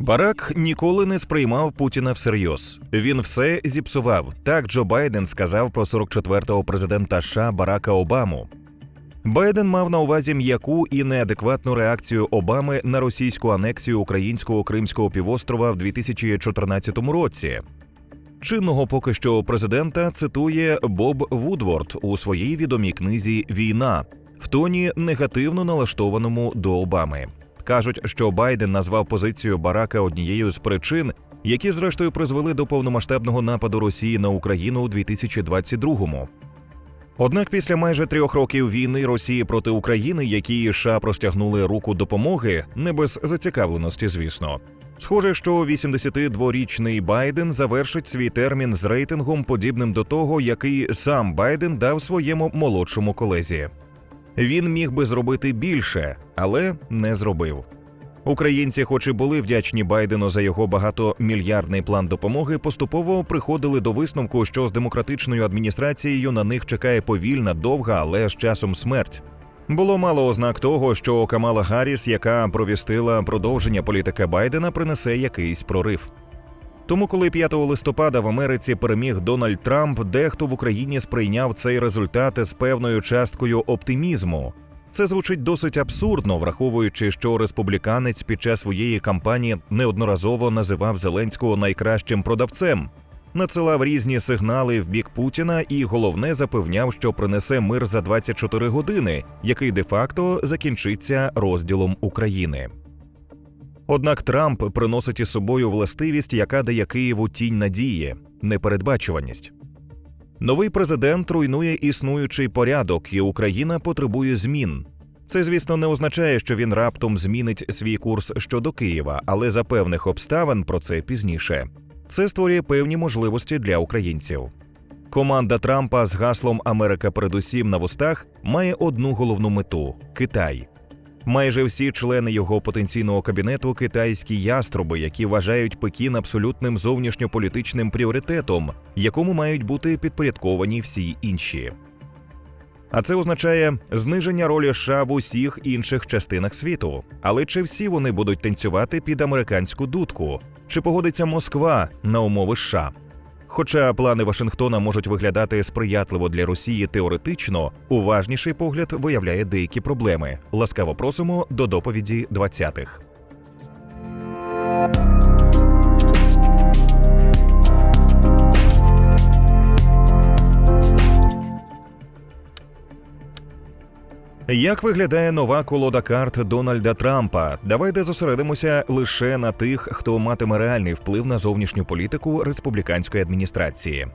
Барак ніколи не сприймав Путіна всерйоз. Він все зіпсував. Так Джо Байден сказав про 44-го президента США Барака Обаму. Байден мав на увазі м'яку і неадекватну реакцію Обами на російську анексію українського Кримського півострова в 2014 році. Чинного поки що президента цитує Боб Вудворд у своїй відомій книзі Війна в тоні негативно налаштованому до Обами. Кажуть, що Байден назвав позицію Барака однією з причин, які зрештою призвели до повномасштабного нападу Росії на Україну у 2022-му. Однак після майже трьох років війни Росії проти України, які США простягнули руку допомоги, не без зацікавленості, звісно. Схоже, що 82-річний Байден завершить свій термін з рейтингом, подібним до того, який сам Байден дав своєму молодшому колезі. Він міг би зробити більше, але не зробив. Українці, хоч і були вдячні Байдену за його багатомільярдний план допомоги, поступово приходили до висновку, що з демократичною адміністрацією на них чекає повільна, довга, але з часом смерть. Було мало ознак того, що Камала Гарріс, яка провістила продовження політики Байдена, принесе якийсь прорив. Тому, коли 5 листопада в Америці переміг Дональд Трамп, дехто в Україні сприйняв цей результат з певною часткою оптимізму. Це звучить досить абсурдно, враховуючи, що республіканець під час своєї кампанії неодноразово називав Зеленського найкращим продавцем, надсилав різні сигнали в бік Путіна і головне запевняв, що принесе мир за 24 години, який де-факто закінчиться розділом України. Однак Трамп приносить із собою властивість, яка дає Києву тінь надії, непередбачуваність. Новий президент руйнує існуючий порядок, і Україна потребує змін. Це, звісно, не означає, що він раптом змінить свій курс щодо Києва, але за певних обставин про це пізніше. Це створює певні можливості для українців. Команда Трампа з гаслом Америка передусім на вустах має одну головну мету Китай. Майже всі члени його потенційного кабінету китайські яструби, які вважають Пекін абсолютним зовнішньополітичним пріоритетом, якому мають бути підпорядковані всі інші. А це означає зниження ролі США в усіх інших частинах світу. Але чи всі вони будуть танцювати під американську дудку? Чи погодиться Москва на умови США? Хоча плани Вашингтона можуть виглядати сприятливо для Росії теоретично, уважніший погляд виявляє деякі проблеми. Ласкаво просимо до доповіді 20-х. Як виглядає нова колода карт Дональда Трампа? Давайте зосередимося лише на тих, хто матиме реальний вплив на зовнішню політику республіканської адміністрації.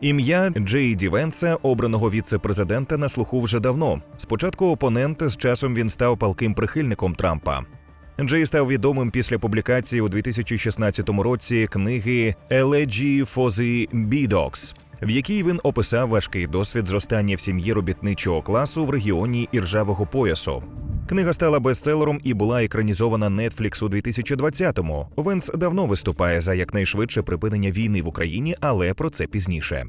Ім'я Джей Ді Венса, обраного віце-президента, на слуху вже давно. Спочатку опонент з часом він став палким прихильником Трампа. Джей став відомим після публікації у 2016 році книги «Elegy for the B-Dogs», в якій він описав важкий досвід зростання в сім'ї робітничого класу в регіоні іржавого поясу. Книга стала бестселером і була екранізована Netflix у 2020-му. Венс давно виступає за якнайшвидше припинення війни в Україні, але про це пізніше.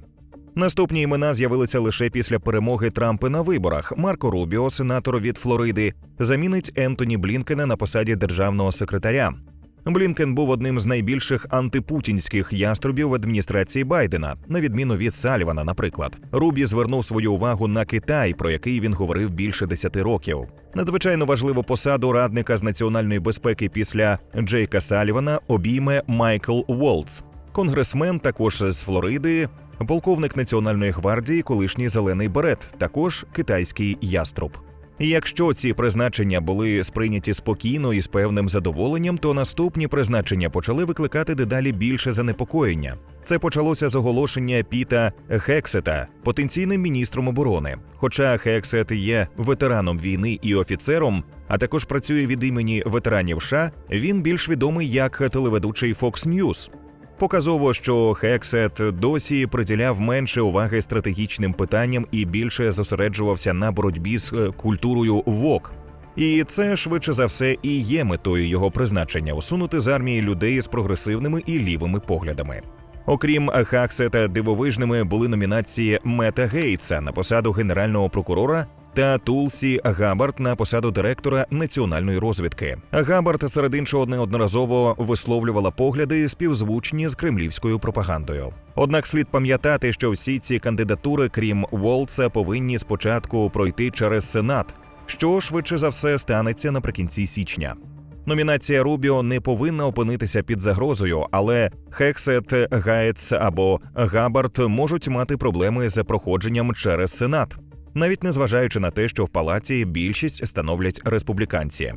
Наступні імена з'явилися лише після перемоги Трампа на виборах. Марко Рубіо, сенатор від Флориди, замінить Ентоні Блінкена на посаді державного секретаря. Блінкен був одним з найбільших антипутінських яструбів в адміністрації Байдена, на відміну від Салівана, наприклад. Рубі звернув свою увагу на Китай, про який він говорив більше десяти років. Надзвичайно важливу посаду радника з національної безпеки після Джейка Салівана обійме Майкл Волтс, конгресмен також з Флориди, полковник Національної гвардії, колишній зелений берет, також китайський яструб. І Якщо ці призначення були сприйняті спокійно і з певним задоволенням, то наступні призначення почали викликати дедалі більше занепокоєння. Це почалося з оголошення Піта Хексета потенційним міністром оборони. Хоча Хексет є ветераном війни і офіцером, а також працює від імені ветеранів США, він більш відомий як телеведучий Fox News. Показово, що Хексет досі приділяв менше уваги стратегічним питанням і більше зосереджувався на боротьбі з е, культурою ВОК. І це швидше за все і є метою його призначення усунути з армії людей з прогресивними і лівими поглядами. Окрім Хаксета, дивовижними були номінації Мета Гейтса на посаду генерального прокурора та Тулсі Габард на посаду директора національної розвідки. Габард серед іншого неодноразово висловлювала погляди співзвучні з кремлівською пропагандою. Однак слід пам'ятати, що всі ці кандидатури, крім Волца, повинні спочатку пройти через Сенат, що швидше за все станеться наприкінці січня. Номінація Рубіо не повинна опинитися під загрозою, але Хексет, Гаєц або Габард можуть мати проблеми з проходженням через Сенат, навіть незважаючи на те, що в палаті більшість становлять республіканці.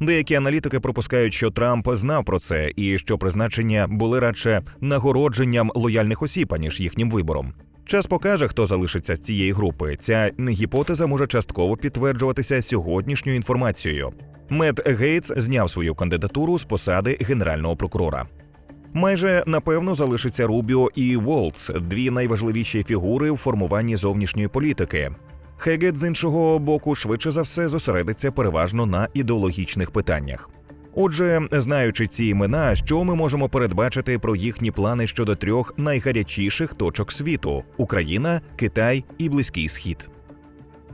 Деякі аналітики пропускають, що Трамп знав про це і що призначення були радше нагородженням лояльних осіб, аніж їхнім вибором. Час покаже, хто залишиться з цієї групи. Ця гіпотеза може частково підтверджуватися сьогоднішньою інформацією. Мед Гейтс зняв свою кандидатуру з посади генерального прокурора. Майже напевно залишиться Рубіо і Волц, дві найважливіші фігури в формуванні зовнішньої політики. Хегет з іншого боку швидше за все зосередиться переважно на ідеологічних питаннях. Отже, знаючи ці імена, що ми можемо передбачити про їхні плани щодо трьох найгарячіших точок світу: Україна, Китай і Близький Схід.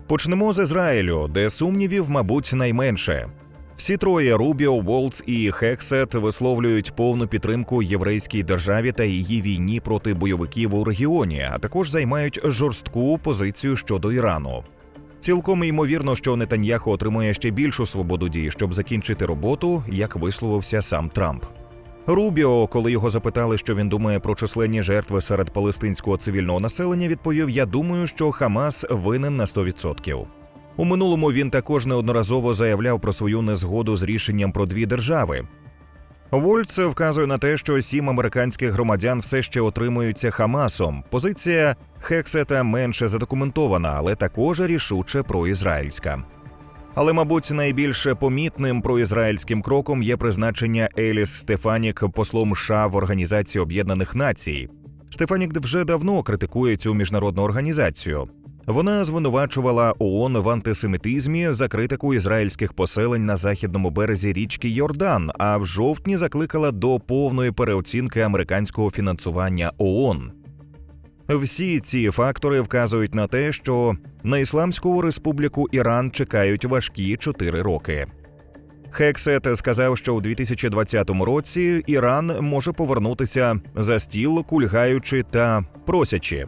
Почнемо з Ізраїлю, де сумнівів, мабуть, найменше. Всі троє Рубіо, Волц і Хексет висловлюють повну підтримку єврейській державі та її війні проти бойовиків у регіоні, а також займають жорстку позицію щодо Ірану. Цілком ймовірно, що Нетаньяху отримує ще більшу свободу дій, щоб закінчити роботу, як висловився сам Трамп. Рубіо, коли його запитали, що він думає про численні жертви серед палестинського цивільного населення, відповів: Я думаю, що Хамас винен на 100%. У минулому він також неодноразово заявляв про свою незгоду з рішенням про дві держави. Вольц вказує на те, що сім американських громадян все ще отримуються Хамасом. Позиція Хексета менше задокументована, але також рішуче проізраїльська. Але, мабуть, найбільш помітним проізраїльським кроком є призначення Еліс Стефанік послом США в Організації Об'єднаних Націй. Стефанік вже давно критикує цю міжнародну організацію. Вона звинувачувала ООН в антисемітизмі за критику ізраїльських поселень на західному березі річки Йордан, а в жовтні закликала до повної переоцінки американського фінансування ООН. Всі ці фактори вказують на те, що на Ісламську республіку Іран чекають важкі чотири роки. Хексет сказав, що у 2020 році Іран може повернутися за стіл, кульгаючи та просячи.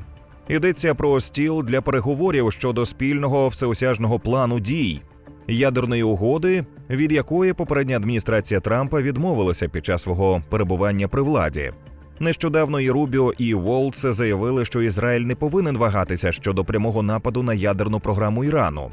Йдеться про стіл для переговорів щодо спільного всеосяжного плану дій, ядерної угоди, від якої попередня адміністрація Трампа відмовилася під час свого перебування при владі. Нещодавно і Рубіо і Волц заявили, що Ізраїль не повинен вагатися щодо прямого нападу на ядерну програму Ірану.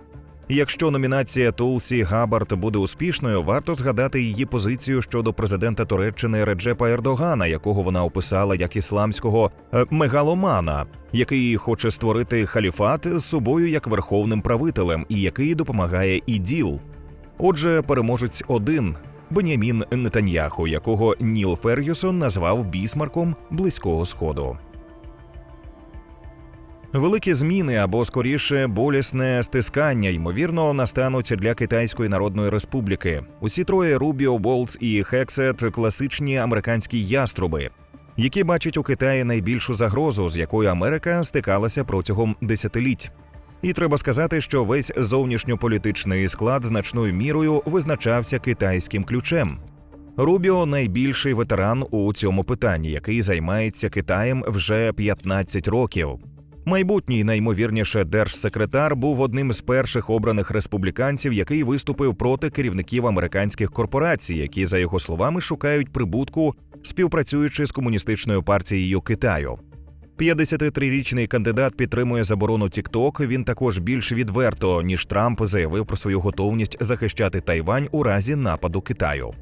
Якщо номінація Тулсі Габард буде успішною, варто згадати її позицію щодо президента Туреччини Реджепа Ердогана, якого вона описала як ісламського е, мегаломана, який хоче створити халіфат з собою як верховним правителем і який допомагає іділ. Отже, переможець один Бенямін Нетаньяху, якого Ніл Фергюсон назвав бісмарком близького сходу. Великі зміни або скоріше болісне стискання ймовірно настануть для Китайської Народної Республіки. Усі троє Рубіо, Болц і Хексет класичні американські яструби, які бачать у Китаї найбільшу загрозу, з якою Америка стикалася протягом десятиліть. І треба сказати, що весь зовнішньополітичний склад значною мірою визначався китайським ключем. Рубіо найбільший ветеран у цьому питанні, який займається Китаєм вже 15 років. Майбутній наймовірніше держсекретар був одним з перших обраних республіканців, який виступив проти керівників американських корпорацій, які, за його словами, шукають прибутку, співпрацюючи з комуністичною партією Китаю. 53-річний кандидат підтримує заборону TikTok. Він також більш відверто ніж Трамп заявив про свою готовність захищати Тайвань у разі нападу Китаю.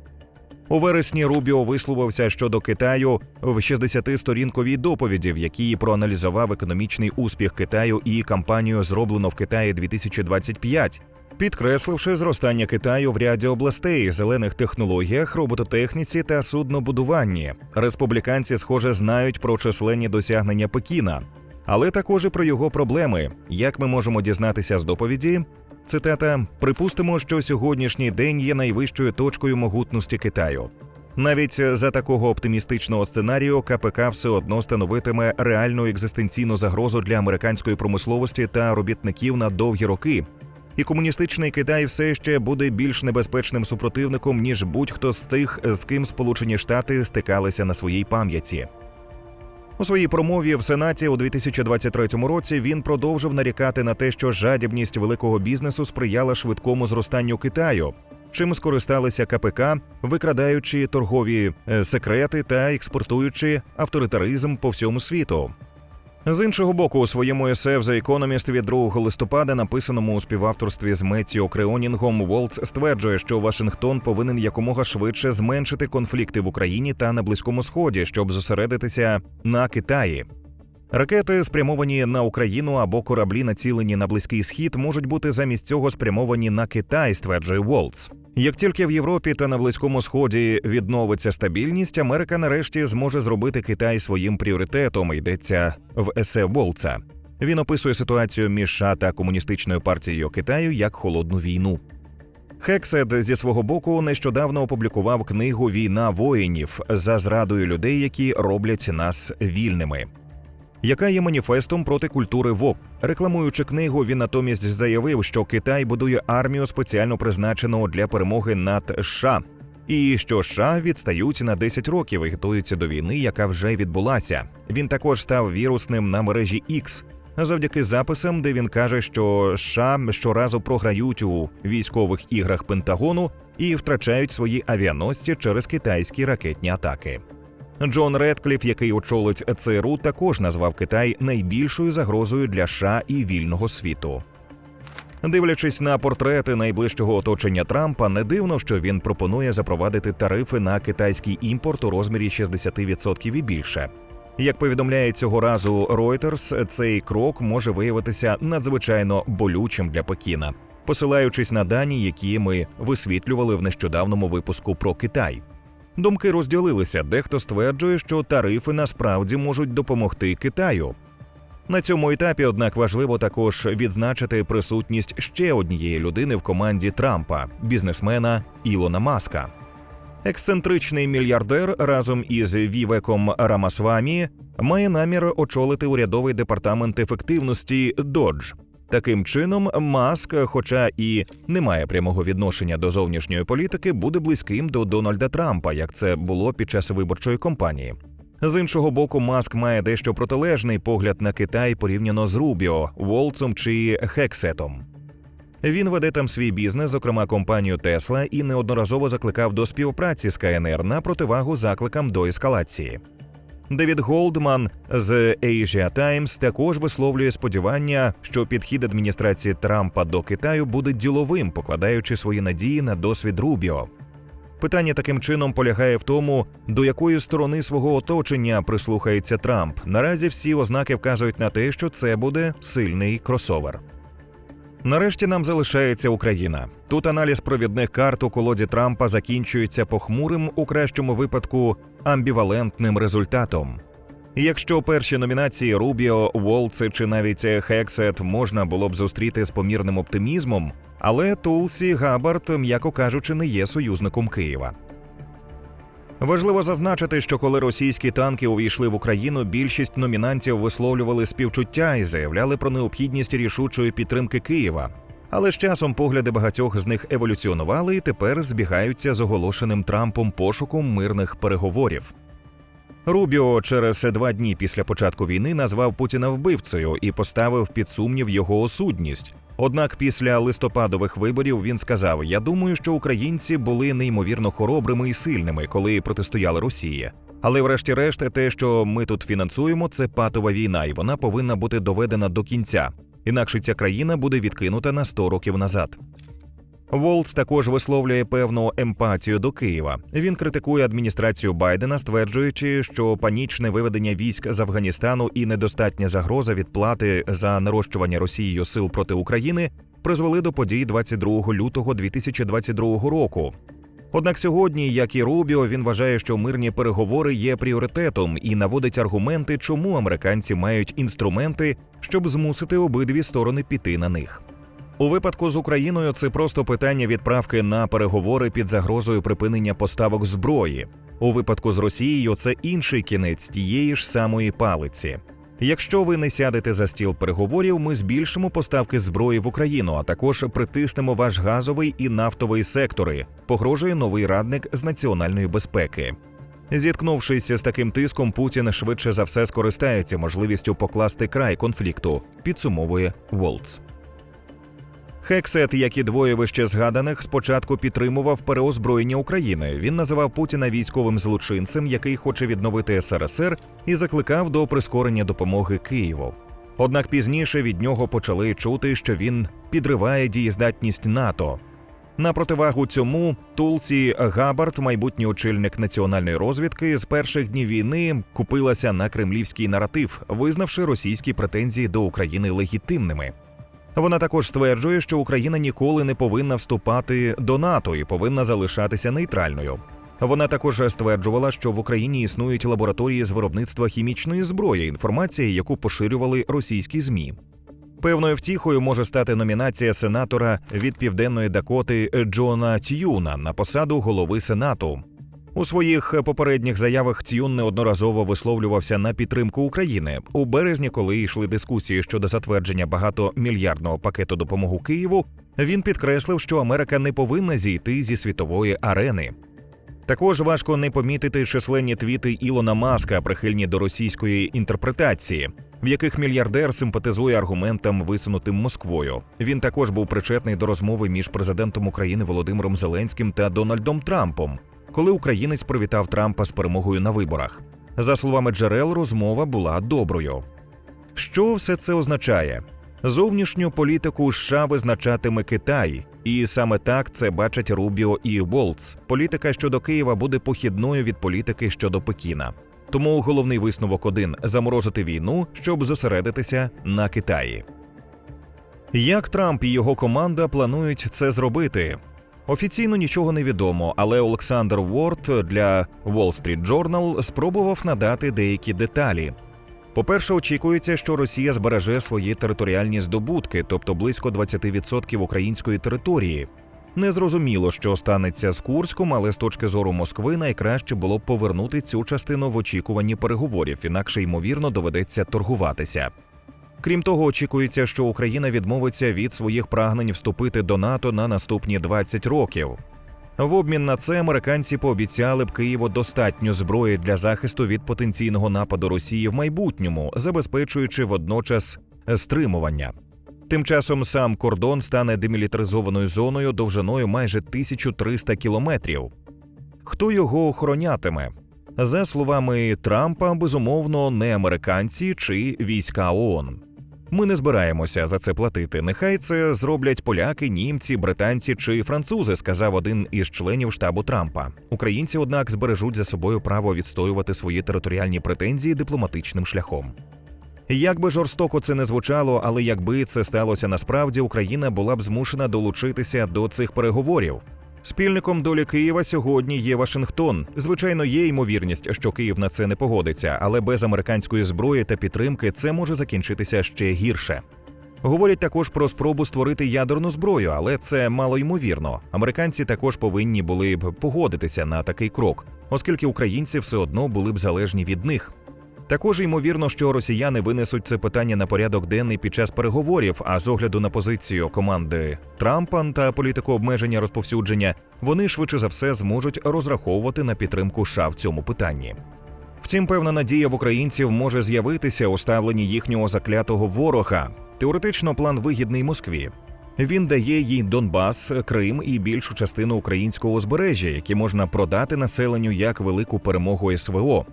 У вересні Рубіо висловився щодо Китаю в 60-сторінковій доповіді, в якій проаналізував економічний успіх Китаю і кампанію зроблено в Китаї 2025, підкресливши зростання Китаю в ряді областей, зелених технологіях, робототехніці та суднобудуванні. Республіканці, схоже, знають про численні досягнення Пекіна, але також і про його проблеми. Як ми можемо дізнатися з доповіді? Цитата: Припустимо, що сьогоднішній день є найвищою точкою могутності Китаю. Навіть за такого оптимістичного сценарію КПК все одно становитиме реальну екзистенційну загрозу для американської промисловості та робітників на довгі роки. І комуністичний Китай все ще буде більш небезпечним супротивником ніж будь-хто з тих, з ким Сполучені Штати стикалися на своїй пам'яті. У своїй промові в Сенаті у 2023 році він продовжив нарікати на те, що жадібність великого бізнесу сприяла швидкому зростанню Китаю, чим скористалися КПК, викрадаючи торгові е, секрети та експортуючи авторитаризм по всьому світу. З іншого боку, у своєму есе The Economist від 2 листопада, написаному у співавторстві з Меттіо Креонінгом, Волц стверджує, що Вашингтон повинен якомога швидше зменшити конфлікти в Україні та на Близькому Сході, щоб зосередитися на Китаї. Ракети, спрямовані на Україну або кораблі, націлені на близький схід, можуть бути замість цього спрямовані на Китай, стверджує Волц. Як тільки в Європі та на Близькому Сході відновиться стабільність, Америка нарешті зможе зробити Китай своїм пріоритетом. Йдеться в есе Волца. Він описує ситуацію між США та комуністичною партією Китаю як холодну війну. Хексет зі свого боку нещодавно опублікував книгу Війна воїнів за зрадою людей, які роблять нас вільними яка є маніфестом проти культури ВОП. Рекламуючи книгу, він натомість заявив, що Китай будує армію спеціально призначену для перемоги над США, і що США відстають на 10 років і готуються до війни, яка вже відбулася. Він також став вірусним на мережі X, завдяки записам, де він каже, що США щоразу програють у військових іграх Пентагону і втрачають свої авіаносці через китайські ракетні атаки. Джон Редкліф, який очолить ЦРУ, також назвав Китай найбільшою загрозою для США і вільного світу. Дивлячись на портрети найближчого оточення Трампа, не дивно, що він пропонує запровадити тарифи на китайський імпорт у розмірі 60% і більше. Як повідомляє цього разу Reuters, цей крок може виявитися надзвичайно болючим для Пекіна, посилаючись на дані, які ми висвітлювали в нещодавному випуску про Китай. Думки розділилися. Дехто стверджує, що тарифи насправді можуть допомогти Китаю. На цьому етапі, однак, важливо також відзначити присутність ще однієї людини в команді Трампа бізнесмена Ілона Маска. Ексцентричний мільярдер разом із Вівеком Рамасвамі має намір очолити урядовий департамент ефективності Додж. Таким чином, Маск, хоча і не має прямого відношення до зовнішньої політики, буде близьким до Дональда Трампа, як це було під час виборчої кампанії. З іншого боку, Маск має дещо протилежний погляд на Китай порівняно з Рубіо, Волцом чи Хексетом. Він веде там свій бізнес, зокрема компанію Тесла, і неодноразово закликав до співпраці з КНР на противагу закликам до ескалації. Девід Голдман з Asia Times також висловлює сподівання, що підхід адміністрації Трампа до Китаю буде діловим, покладаючи свої надії на досвід Рубіо. Питання таким чином полягає в тому, до якої сторони свого оточення прислухається Трамп. Наразі всі ознаки вказують на те, що це буде сильний кросовер. Нарешті нам залишається Україна. Тут аналіз провідних карт у колоді Трампа закінчується похмурим, у кращому випадку амбівалентним результатом. Якщо перші номінації Рубіо, Волце чи навіть Хексет можна було б зустріти з помірним оптимізмом, але Тулсі Габард, м'яко кажучи, не є союзником Києва. Важливо зазначити, що коли російські танки увійшли в Україну, більшість номінантів висловлювали співчуття і заявляли про необхідність рішучої підтримки Києва. Але з часом погляди багатьох з них еволюціонували і тепер збігаються з оголошеним Трампом пошуком мирних переговорів. Рубіо через два дні після початку війни назвав Путіна вбивцею і поставив під сумнів його осудність. Однак після листопадових виборів він сказав: Я думаю, що українці були неймовірно хоробрими і сильними, коли протистояли Росії. Але, врешті-решт, те, що ми тут фінансуємо, це патова війна, і вона повинна бути доведена до кінця. Інакше ця країна буде відкинута на 100 років назад. Волц також висловлює певну емпатію до Києва. Він критикує адміністрацію Байдена, стверджуючи, що панічне виведення військ з Афганістану і недостатня загроза відплати за нарощування Росією сил проти України призвели до подій 22 лютого 2022 року. Однак сьогодні, як і Рубіо, він вважає, що мирні переговори є пріоритетом і наводить аргументи, чому американці мають інструменти, щоб змусити обидві сторони піти на них. У випадку з Україною це просто питання відправки на переговори під загрозою припинення поставок зброї. У випадку з Росією це інший кінець тієї ж самої палиці. Якщо ви не сядете за стіл переговорів, ми збільшимо поставки зброї в Україну, а також притиснемо ваш газовий і нафтовий сектори. Погрожує новий радник з національної безпеки. Зіткнувшись з таким тиском, Путін швидше за все скористається можливістю покласти край конфлікту. Підсумовує Волц. Хексет, як і двоє вище згаданих, спочатку підтримував переозброєння України. Він називав Путіна військовим злочинцем, який хоче відновити СРСР, і закликав до прискорення допомоги Києву. Однак пізніше від нього почали чути, що він підриває дієздатність НАТО. На противагу цьому Тулсі Габард, майбутній очільник національної розвідки, з перших днів війни купилася на кремлівський наратив, визнавши російські претензії до України легітимними. Вона також стверджує, що Україна ніколи не повинна вступати до НАТО і повинна залишатися нейтральною. Вона також стверджувала, що в Україні існують лабораторії з виробництва хімічної зброї, інформація, яку поширювали російські змі. Певною втіхою може стати номінація сенатора від південної Дакоти Джона Т'юна на посаду голови Сенату. У своїх попередніх заявах Т'юн неодноразово висловлювався на підтримку України у березні, коли йшли дискусії щодо затвердження багатомільярдного пакету допомоги Києву. Він підкреслив, що Америка не повинна зійти зі світової арени. Також важко не помітити численні твіти Ілона Маска, прихильні до російської інтерпретації, в яких мільярдер симпатизує аргументам, висунутим Москвою. Він також був причетний до розмови між президентом України Володимиром Зеленським та Дональдом Трампом, коли українець привітав Трампа з перемогою на виборах. За словами джерел, розмова була доброю. Що все це означає? Зовнішню політику США визначатиме Китай, і саме так це бачать Рубіо і Волц. Політика щодо Києва буде похідною від політики щодо Пекіна. Тому головний висновок один заморозити війну, щоб зосередитися на Китаї. Як Трамп і його команда планують це зробити? Офіційно нічого не відомо, але Олександр Уорд для Wall Street Journal спробував надати деякі деталі. По-перше, очікується, що Росія збереже свої територіальні здобутки, тобто близько 20% української території. Незрозуміло, що станеться з Курськом, але з точки зору Москви найкраще було б повернути цю частину в очікуванні переговорів, інакше ймовірно доведеться торгуватися. Крім того, очікується, що Україна відмовиться від своїх прагнень вступити до НАТО на наступні 20 років. В обмін на це американці пообіцяли б Києву достатньо зброї для захисту від потенційного нападу Росії в майбутньому, забезпечуючи водночас стримування. Тим часом сам кордон стане демілітаризованою зоною довжиною майже 1300 кілометрів. Хто його охоронятиме? За словами Трампа, безумовно, не американці чи війська ООН. Ми не збираємося за це платити. Нехай це зроблять поляки, німці, британці чи французи, сказав один із членів штабу Трампа. Українці, однак, збережуть за собою право відстоювати свої територіальні претензії дипломатичним шляхом. Як би жорстоко це не звучало, але якби це сталося насправді, Україна була б змушена долучитися до цих переговорів. Спільником долі Києва сьогодні є Вашингтон. Звичайно, є ймовірність, що Київ на це не погодиться, але без американської зброї та підтримки це може закінчитися ще гірше. Говорять також про спробу створити ядерну зброю, але це мало ймовірно. Американці також повинні були б погодитися на такий крок, оскільки українці все одно були б залежні від них. Також ймовірно, що росіяни винесуть це питання на порядок денний під час переговорів. А з огляду на позицію команди Трампа та політику обмеження розповсюдження, вони швидше за все зможуть розраховувати на підтримку США в цьому питанні. Втім, певна надія в українців може з'явитися у ставленні їхнього заклятого ворога. Теоретично план вигідний Москві. Він дає їй Донбас, Крим і більшу частину українського узбережжя, які можна продати населенню як велику перемогу СВО.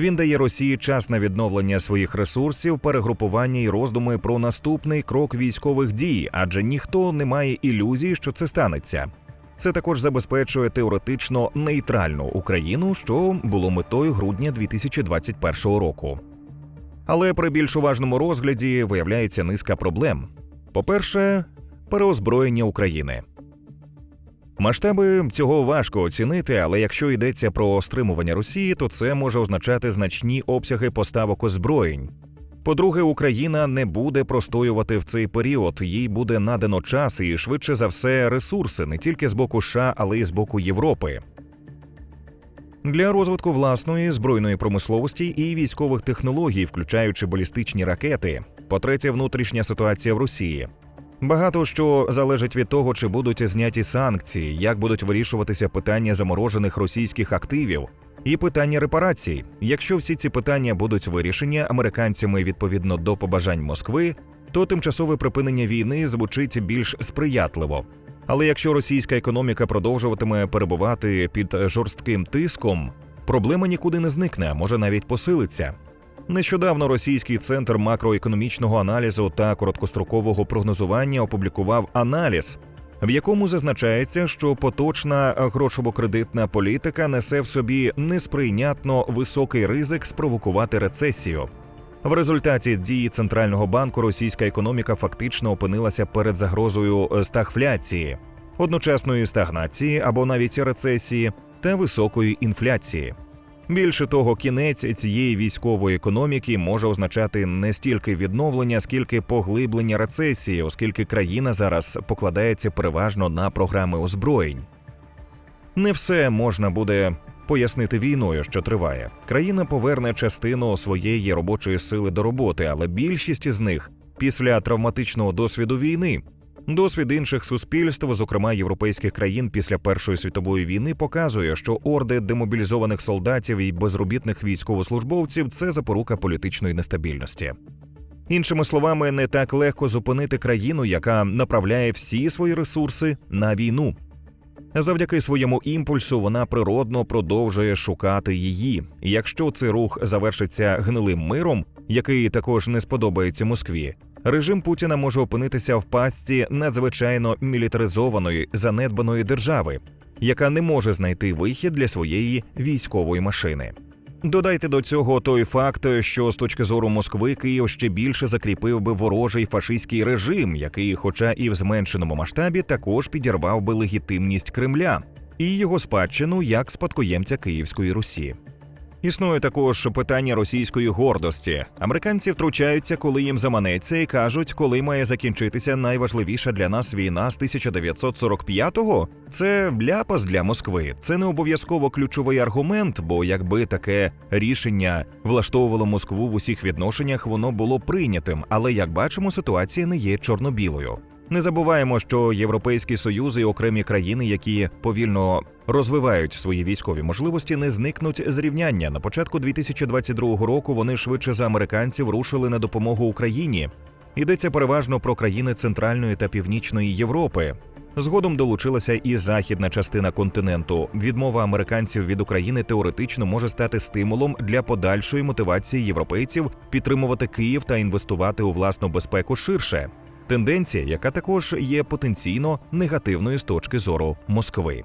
Він дає Росії час на відновлення своїх ресурсів, перегрупування і роздуми про наступний крок військових дій, адже ніхто не має ілюзій, що це станеться. Це також забезпечує теоретично нейтральну Україну, що було метою грудня 2021 року. Але при більш уважному розгляді виявляється низка проблем. По-перше, переозброєння України. Масштаби цього важко оцінити, але якщо йдеться про стримування Росії, то це може означати значні обсяги поставок озброєнь. По-друге, Україна не буде простоювати в цей період, їй буде надано час і швидше за все ресурси не тільки з боку США, але й з боку Європи. Для розвитку власної збройної промисловості і військових технологій, включаючи балістичні ракети. По-третє, внутрішня ситуація в Росії. Багато що залежить від того, чи будуть зняті санкції, як будуть вирішуватися питання заморожених російських активів і питання репарацій. Якщо всі ці питання будуть вирішені американцями відповідно до побажань Москви, то тимчасове припинення війни звучить більш сприятливо. Але якщо російська економіка продовжуватиме перебувати під жорстким тиском, проблема нікуди не зникне, може навіть посилиться. Нещодавно російський центр макроекономічного аналізу та короткострокового прогнозування опублікував аналіз, в якому зазначається, що поточна грошово-кредитна політика несе в собі несприйнятно високий ризик спровокувати рецесію. В результаті дії центрального банку російська економіка фактично опинилася перед загрозою стагфляції, одночасної стагнації або навіть рецесії та високої інфляції. Більше того, кінець цієї військової економіки може означати не стільки відновлення, скільки поглиблення рецесії, оскільки країна зараз покладається переважно на програми озброєнь. Не все можна буде пояснити війною, що триває. Країна поверне частину своєї робочої сили до роботи, але більшість із них після травматичного досвіду війни. Досвід інших суспільств, зокрема європейських країн після Першої світової війни, показує, що орди демобілізованих солдатів і безробітних військовослужбовців це запорука політичної нестабільності. Іншими словами, не так легко зупинити країну, яка направляє всі свої ресурси на війну. Завдяки своєму імпульсу вона природно продовжує шукати її. Якщо цей рух завершиться гнилим миром, який також не сподобається Москві, режим Путіна може опинитися в пастці надзвичайно мілітаризованої занедбаної держави, яка не може знайти вихід для своєї військової машини. Додайте до цього той факт, що з точки зору Москви Київ ще більше закріпив би ворожий фашистський режим, який, хоча і в зменшеному масштабі, також підірвав би легітимність Кремля і його спадщину як спадкоємця Київської Русі. Існує також питання російської гордості. Американці втручаються, коли їм заманеться, і кажуть, коли має закінчитися найважливіша для нас війна з 1945-го? Це ляпас для Москви. Це не обов'язково ключовий аргумент, бо якби таке рішення влаштовувало Москву в усіх відношеннях, воно було прийнятим. Але як бачимо, ситуація не є чорно-білою. Не забуваємо, що Європейський Союз і окремі країни, які повільно розвивають свої військові можливості, не зникнуть з рівняння. На початку 2022 року вони швидше за американців рушили на допомогу Україні. Йдеться переважно про країни Центральної та Північної Європи. Згодом долучилася і західна частина континенту. Відмова американців від України теоретично може стати стимулом для подальшої мотивації європейців підтримувати Київ та інвестувати у власну безпеку ширше. Тенденція, яка також є потенційно негативною з точки зору Москви.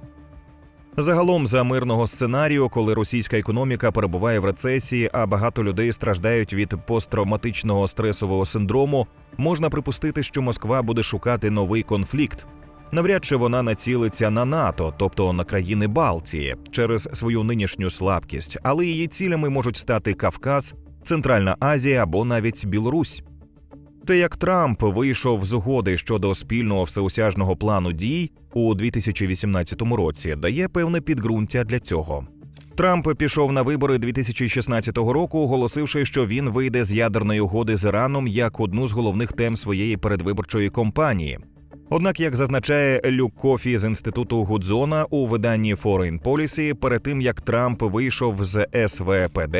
Загалом за мирного сценарію, коли російська економіка перебуває в рецесії, а багато людей страждають від посттравматичного стресового синдрому, можна припустити, що Москва буде шукати новий конфлікт. Навряд чи вона націлиться на НАТО, тобто на країни Балтії, через свою нинішню слабкість, але її цілями можуть стати Кавказ, Центральна Азія або навіть Білорусь. Те, як Трамп вийшов з угоди щодо спільного всеосяжного плану дій у 2018 році, дає певне підґрунтя для цього. Трамп пішов на вибори 2016 року, оголосивши, що він вийде з ядерної угоди з Іраном як одну з головних тем своєї передвиборчої кампанії. Однак, як зазначає Люк Кофі з інституту Гудзона у виданні Foreign Policy, перед тим як Трамп вийшов з СВПД,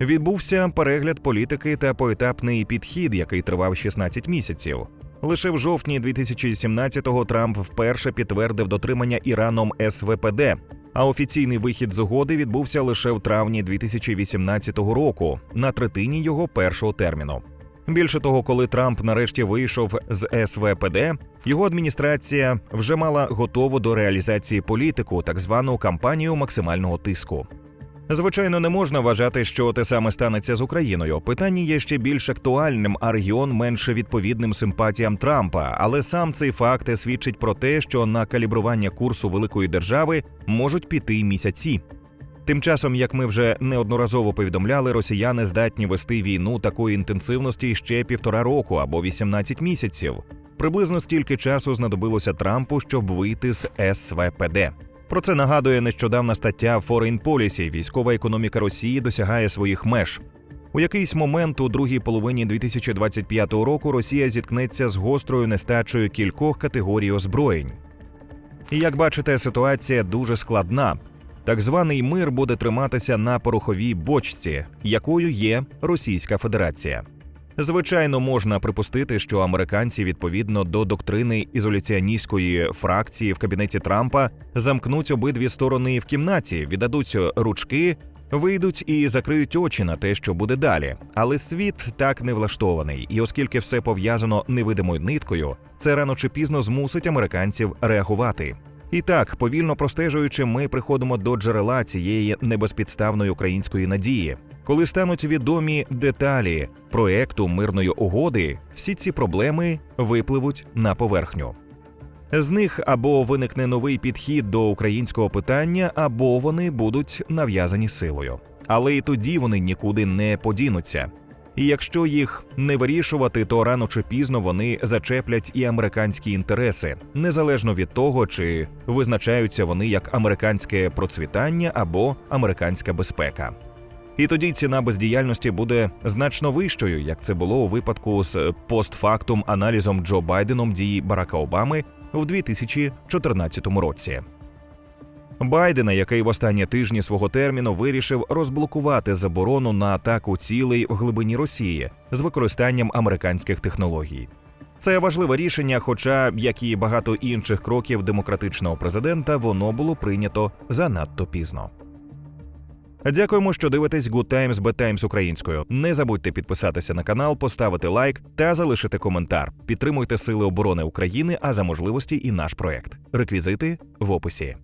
відбувся перегляд політики та поетапний підхід, який тривав 16 місяців. Лише в жовтні 2017-го Трамп вперше підтвердив дотримання Іраном СВПД. А офіційний вихід з угоди відбувся лише в травні 2018 року, на третині його першого терміну. Більше того, коли Трамп нарешті вийшов з СВПД, його адміністрація вже мала готову до реалізації політику, так звану кампанію максимального тиску. Звичайно, не можна вважати, що те саме станеться з Україною. Питання є ще більш актуальним, а регіон менше відповідним симпатіям Трампа. Але сам цей факт свідчить про те, що на калібрування курсу великої держави можуть піти місяці. Тим часом, як ми вже неодноразово повідомляли, росіяни здатні вести війну такої інтенсивності ще півтора року або 18 місяців. Приблизно стільки часу знадобилося Трампу, щоб вийти з СВПД. Про це нагадує нещодавна стаття Foreign Policy «Військова економіка Росії досягає своїх меж. У якийсь момент у другій половині 2025 року Росія зіткнеться з гострою нестачею кількох категорій озброєнь. І як бачите, ситуація дуже складна. Так званий мир буде триматися на пороховій бочці, якою є Російська Федерація. Звичайно, можна припустити, що американці відповідно до доктрини ізоляціоністської фракції в кабінеті Трампа замкнуть обидві сторони в кімнаті, віддадуть ручки, вийдуть і закриють очі на те, що буде далі. Але світ так не влаштований, і оскільки все пов'язано невидимою ниткою, це рано чи пізно змусить американців реагувати. І так, повільно простежуючи, ми приходимо до джерела цієї небезпідставної української надії. Коли стануть відомі деталі проекту мирної угоди, всі ці проблеми випливуть на поверхню. З них або виникне новий підхід до українського питання, або вони будуть нав'язані силою. Але і тоді вони нікуди не подінуться. І якщо їх не вирішувати, то рано чи пізно вони зачеплять і американські інтереси, незалежно від того, чи визначаються вони як американське процвітання або американська безпека. І тоді ціна бездіяльності буде значно вищою, як це було у випадку з постфактум аналізом Джо Байденом дії Барака Обами в 2014 році. Байдена, який в останні тижні свого терміну вирішив розблокувати заборону на атаку цілей в глибині Росії з використанням американських технологій. Це важливе рішення, хоча, як і багато інших кроків демократичного президента, воно було прийнято занадто пізно. Дякуємо, що дивитесь Good Times Bad Times українською. Не забудьте підписатися на канал, поставити лайк та залишити коментар. Підтримуйте Сили оборони України, а за можливості і наш проект. Реквізити в описі.